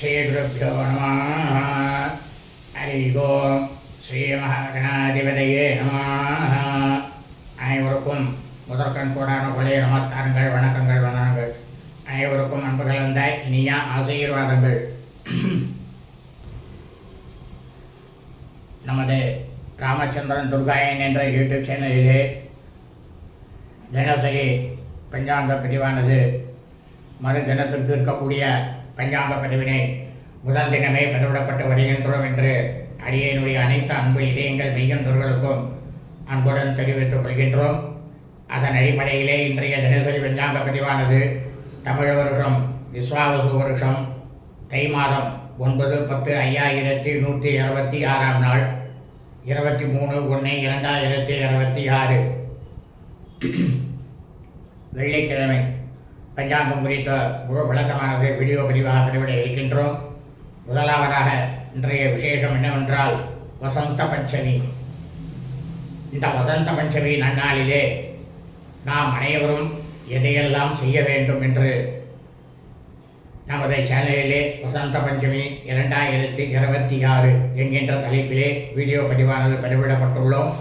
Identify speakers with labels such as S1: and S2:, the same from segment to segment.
S1: ஸ்ரீகுருப்போ நம ஹரி ஓம் ஸ்ரீ மகாகணாதிபதியே நம அனைவருக்கும் முதற்கண் கூடான கொலை நமஸ்காரங்கள் வணக்கங்கள் வணக்கங்கள் அனைவருக்கும் அன்பு கலந்த இனிய ஆசீர்வாதங்கள். நமது ராமச்சந்திரன் துர்காயன் என்ற யூடியூப் சேனலிலே தினசரி பஞ்சாங்க பிரிவானது மறு தினத்திற்கு இருக்கக்கூடிய பஞ்சாங்க பதிவினை முதல் தினமே பதிவிடப்பட்டு வருகின்றோம் என்று அடியனுடைய அனைத்து அன்பு இதயங்கள் மெய்யந்தோர்களுக்கும் அன்புடன் தெரிவித்துக் கொள்கின்றோம். அதன் அடிப்படையிலே இன்றைய தினசரி பஞ்சாங்க பதிவானது தமிழ் வருஷம் விஸ்வாவசு வருஷம் தை மாதம் ஒன்பது பத்து ஐயாயிரத்தி நூற்றி இருபத்தி ஆறாம் நாள் இருபத்தி மூணு ஒன்று இரண்டாயிரத்தி இருபத்தி ஆறு. வெள்ளிக்கிழமை. பஞ்சாங்கம் குறித்த முழு விளக்கமானது வீடியோ பதிவாக பதிவிட இருக்கின்றோம். முதலாவதாக இன்றைய விசேஷம் என்னவென்றால் வசந்த பஞ்சமி. இந்த வசந்த பஞ்சமி நன்னாளிலே நாம் அனைவரும் எதையெல்லாம் செய்ய வேண்டும் என்று நமது சேனலிலே வசந்த பஞ்சமி இரண்டாயிரத்தி இருபத்தி ஆறு என்கின்ற தலைப்பிலே வீடியோ பதிவானது பதிவிடப்பட்டுள்ளோம்.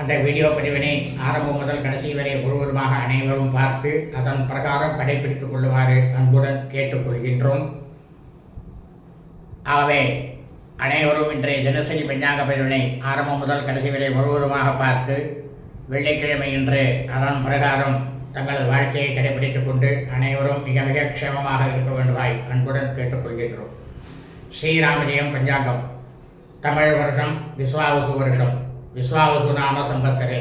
S1: அந்த வீடியோ பிரிவினை ஆரம்பம் முதல் கடைசி வரை முழுவதுமாக அனைவரும் பார்த்து அதன் பிரகாரம் கடைபிடித்துக் கொள்ளுமாறு அன்புடன் கேட்டுக்கொள்கின்றோம். ஆகவே அனைவரும் இன்றைய தினசரி பஞ்சாங்க பிரிவினை ஆரம்பம் முதல் கடைசி வரை முழுவதுமாக பார்த்து வெள்ளிக்கிழமை இன்று அதன் பிரகாரம் தங்கள் வாழ்க்கையை கடைபிடித்துக் கொண்டு அனைவரும் மிக மிக க்ஷேமமாக இருக்க வேண்டுமாய் அன்புடன் கேட்டுக்கொள்கின்றோம். ஸ்ரீராமஜெயம் பஞ்சாங்கம். தமிழ் வருஷம் விஸ்வாவசு வருஷம். விஸ்வாவசு நாம சம்பத்சரே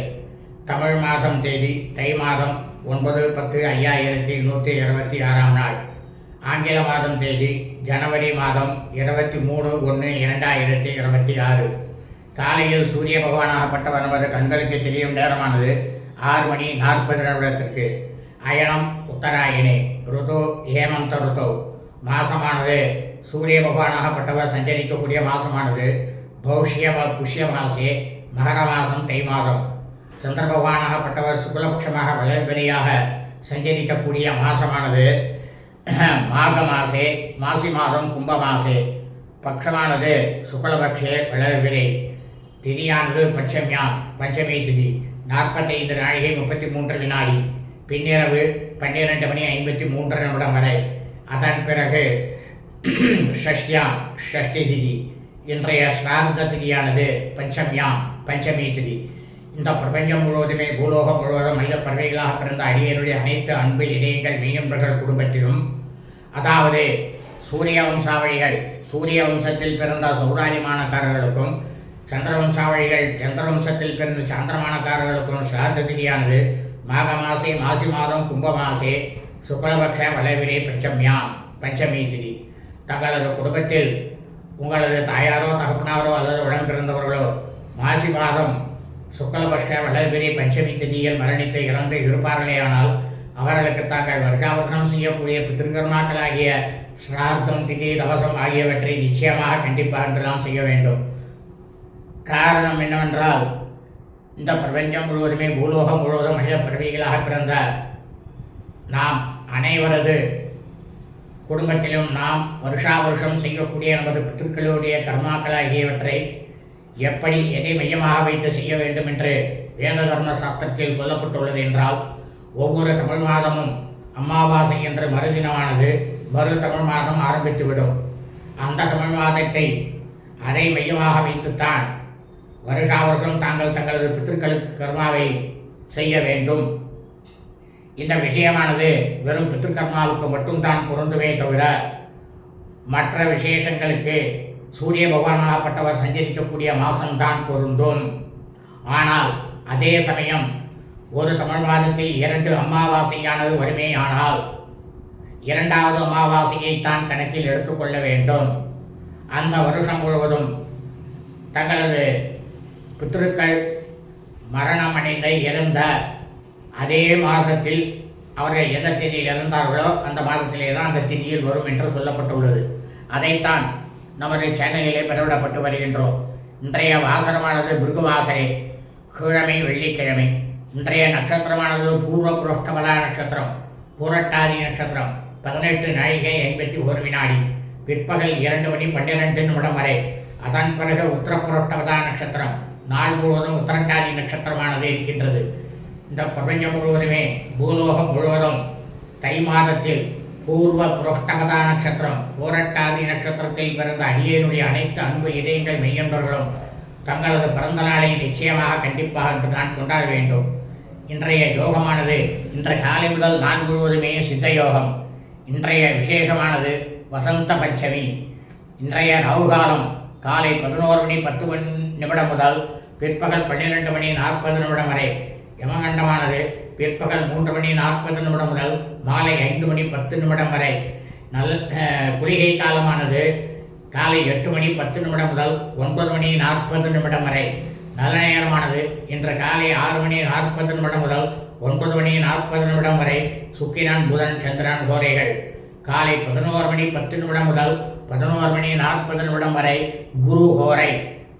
S1: தமிழ் மாதம் தேதி தை மாதம் ஒன்பது பத்து ஐயாயிரத்தி நூற்றி இருபத்தி ஆறாம் நாள். ஆங்கில மாதம் தேதி ஜனவரி மாதம் இருபத்தி மூணு ஒன்று இரண்டாயிரத்தி இருபத்தி ஆறு. காலையில் சூரிய பகவானாகப்பட்டவர் நமது கண்களுக்கு தெரியும் நேரமானது ஆறு மணி நாற்பது நிமிடத்திற்கு. அயனம் உத்தராயணே ருது ஹேமந்த ருது. மாசமானது சூரிய பகவானாகப்பட்டவர் சஞ்சரிக்கக்கூடிய மாசமானது பௌஷ்ய புஷ்ய மாசே மகரமாசம் தை மாதம். சந்திர பகவானாகப்பட்டவர் சுக்லபக்ஷமாக வளர்பிறையாக சஞ்சரிக்கக்கூடிய மாசமானது. மாக மாசே மாசி மாதம் கும்ப மாசே. பட்சமானது சுக்லபக்ஷே வளர்பிரை திதியானது பஞ்சமியாம் பஞ்சமி திதி. நாற்பத்தைந்து நாழிகை முப்பத்தி மூன்று வினாடி. பின்னிரவு பன்னிரண்டு மணி ஐம்பத்தி மூன்று நிமிடம் வரை. அதன் பிறகு ஷஷ்யா ஷஷ்டி திதி. இன்றைய ஸ்ரார்த்த திதியானது பஞ்சமியாம் பஞ்சமி திதி இந்த பிரபஞ்சம் முழுவதுமே பூலோகம் முழுவதும் மனித பறவைகளாக பிறந்த அடியனுடைய அனைத்து அன்பு இடையங்கள் மெய்யன்பர்கள் குடும்பத்திலும். அதாவது சூரிய வம்சாவழிகள் சூரிய வம்சத்தில் பிறந்த சௌராஜிமானக்காரர்களுக்கும் சந்திர வம்சாவழிகள் சந்திர வம்சத்தில் பிறந்த சாந்திரமானக்காரர்களுக்கும் சிராத்த திதியானது மாக மாசே மாசி மாதம் கும்ப மாசே சுக்லபக்ஷ வளவிரே பஞ்சம்யாம் பஞ்சமி திதி தங்களது குடும்பத்தில் உங்களது தாயாரோ தகப்பனாரோ அல்லது உடன் பிறந்தவர்களோ மாசி மாதம் சுக்லபக்ஷ வளர்பிரி பஞ்சமி திதியில் மரணித்து இறந்து இருப்பார்களேயானால் அவர்களுக்கு தாங்கள் வருஷாவசனம் செய்யக்கூடிய பித்திருக்கர்மாக்களாகிய சிரார்த்தம் திதி தவசம் ஆகியவற்றை நிச்சயமாக கண்டிப்பாக என்று நாம் செய்ய வேண்டும். காரணம் என்னவென்றால் இந்த பிரபஞ்சம் முழுவதுமே பூலோகம் முழுவதும் மனித பிறவிகளாக பிறந்த நாம் அனைவரது குடும்பத்திலும் நாம் வருஷா வருஷம் செய்யக்கூடிய நமது பித்திருக்களுடைய கர்மாக்கள் ஆகியவற்றை எப்படி எதை மையமாக வைத்து செய்ய வேண்டும் என்று வேத தர்ம சாஸ்திரத்தில் சொல்லப்பட்டுள்ளது என்றால் ஒவ்வொரு தமிழ் மாதமும் அமாவாசை என்ற மறுதினமானது மறு தமிழ் மாதம் ஆரம்பித்துவிடும். அந்த தமிழ் மாதத்தை அதை மையமாக வைத்துத்தான் வருஷா வருஷம் தாங்கள் தங்களது பித்திருக்களுக்கு கர்மாவை செய்ய வேண்டும். இந்த விஷயமானது வெறும் பித்திருக்கர்மாவுக்கு மட்டும்தான் பொருந்துமே தவிர மற்ற விசேஷங்களுக்கு சூரிய பகவானாகப்பட்டவர் சஞ்சரிக்கக்கூடிய மாதம்தான் பொருந்தும். ஆனால் அதே சமயம் ஒரு தமிழ் மாதத்தில் இரண்டு அமாவாசையானது வருமே ஆனால் இரண்டாவது அமாவாசையை தான் கணக்கில் எடுத்துக்கொள்ள வேண்டும். அந்த வருஷம் முழுவதும் தங்களது பித்திருக்கள் மரணமடைந்த இறந்த அதே மாதத்தில் அவர்கள் எந்த திதியில் இறந்தார்களோ அந்த மாதத்திலே தான் அந்த திதியில் வரும் என்று சொல்லப்பட்டுள்ளது. அதைத்தான் நமது சென்னையிலே பெறவிடப்பட்டு வருகின்றோம். இன்றைய வாசனமானது பிருகுவாசரை கிழமை வெள்ளிக்கிழமை. இன்றைய நட்சத்திரமானது பூர்வ புரோஷ்டமதா நட்சத்திரம் பூரட்டாதி நட்சத்திரம். பதினெட்டு நாழிகை ஐம்பத்தி ஒரு வினாடி. பிற்பகல் இரண்டு மணி பன்னிரெண்டு நிமிடம் வரை. அதன் பிறகு உத்தரப்புரோஷ்டமதா நட்சத்திரம். நாள் முழுவதும் உத்தரட்டாதி நட்சத்திரமானது இருக்கின்றது. இந்த பிரபஞ்சம் முழுவதுமே பூலோகம் முழுவதும் தை மாதத்தில் பூர்வ புரோஷ்டமதா நட்சத்திரம். போரட்டாதி நட்சத்திரத்தில் பிறந்த அடியேனுடைய அனைத்து அன்பு இதயங்கள் மெய்யன்பர்களும் தங்களது பிறந்த நாளை நிச்சயமாக கண்டிப்பாக என்று தான் கொண்டாட வேண்டும். இன்றைய யோகமானது இன்று காலை முதல் நான் முழுவதுமே சித்த யோகம். இன்றைய விசேஷமானது வசந்த பஞ்சமி. இன்றைய ராகுகாலம் காலை பதினோரு மணி பத்து மணி நிமிடம் முதல் பிற்பகல் பன்னிரெண்டு மணி நாற்பது நிமிடம் வரை. யமகண்டமானது பிற்பகல் மூன்று மணி நாற்பது நிமிடம் முதல் மாலை ஐந்து மணி பத்து நிமிடம் வரை. நல் குளிகை காலமானது. காலை எட்டு மணி பத்து நிமிடம் முதல் ஒன்பது மணி நாற்பது நிமிடம் வரை. நல்ல நேரமானது. இன்று காலை ஆறு மணி நாற்பது நிமிடம் முதல் ஒன்பது மணி நாற்பது நிமிடம் வரை சுக்கிரன் புதன் சந்திரன் கோரைகள். காலை பதினோரு மணி பத்து நிமிடம் முதல் பதினோரு மணி நாற்பது நிமிடம் வரை குரு ஹோரை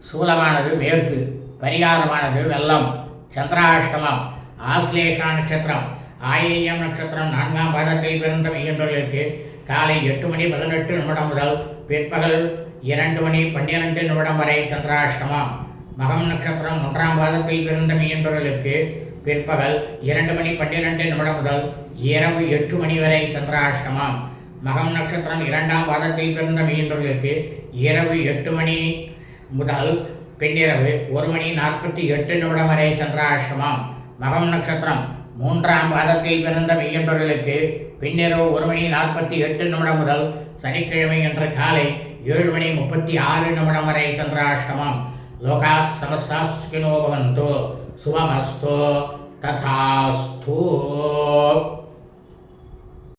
S1: சூலமானது மேற்கு. பரிகாரமானது வெள்ளம். சந்திராஷ்டமம். ஆஸ்லேஷா நட்சத்திரம். ஆயில்யம் நட்சத்திரம் நான்காம் பாதத்தில் பிறந்த மையன்றவர்களுக்கு காலை எட்டு மணி பதினெட்டு நிமிடம் முதல் பிற்பகல் இரண்டு மணி பன்னிரண்டு நிமிடம் வரை சந்திராஷ்டமம். மகம் நட்சத்திரம் ஒன்றாம் பாதத்தில் பிறந்த மையன்றவர்களுக்கு பிற்பகல் இரண்டு மணி பன்னிரெண்டு நிமிடம் முதல் இரவு எட்டு மணி வரை சந்திராஷ்டமம். மகம் நட்சத்திரம் இரண்டாம் பாதத்தில் பிறந்த மையன்றவர்களுக்கு இரவு எட்டு மணி முதல் பின்னிரவு ஒரு மணி நாற்பத்தி எட்டு நிமிடம் வரை சந்திராஷ்டமம். மகம் நட்சத்திரம் மூன்றாம் பாதத்தில் பிறந்த மெய்யன்பர்களுக்கு பின்னிரவு ஒரு மணி நாற்பத்தி எட்டு நிமிடம் முதல் சனிக்கிழமை என்ற காலை ஏழு மணி முப்பத்தி ஆறு நிமிடம் வரை சந்திராஷ்டமம். லோகா சமஸ்தாஸ்கினோ பவந்தோ. சுபமஸ்தோ ததாஸ்து.